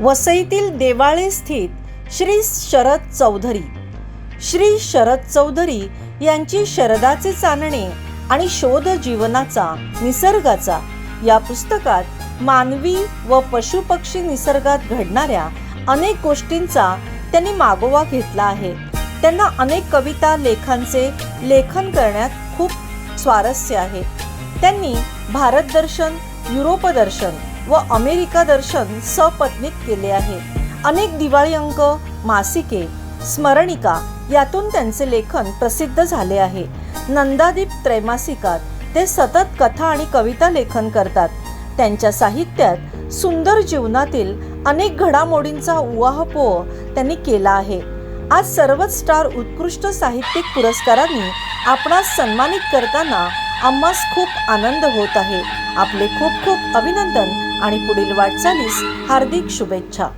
वसईतील देवाळे स्थित श्री शरद चौधरी. श्री शरद चौधरी यांची शरदाचे चांदणे आणि शोध जीवनाचा निसर्गाचा या पुस्तकात मानवी व पशुपक्षी निसर्गात घडणाऱ्या अनेक गोष्टींचा त्यांनी मागोवा घेतला आहे. त्यांना अनेक कविता लेखांचे लेखन करण्यात खूप स्वारस्य आहे. त्यांनी भारत दर्शन युरोप दर्शन व अमेरिका दर्शन सपत्नीक केले आहे. अनेक दिवाळी अंक मासिके स्मरणिका यातून त्यांचे लेखन प्रसिद्ध झाले आहे. नंदादीप त्रैमासिकात ते सतत कथा आणि कविता लेखन करतात. त्यांच्या साहित्यात सुंदर जीवनातील अनेक घडामोडींचा उवाहपोह त्यांनी केला आहे. आज सर्वच स्टार उत्कृष्ट साहित्यिक पुरस्कारांनी आपणास सन्मानित करताना आम्हास खूप आनंद होत आहे. आपले खूप खूप अभिनंदन आणि पुढील वाटचालीस हार्दिक शुभेच्छा.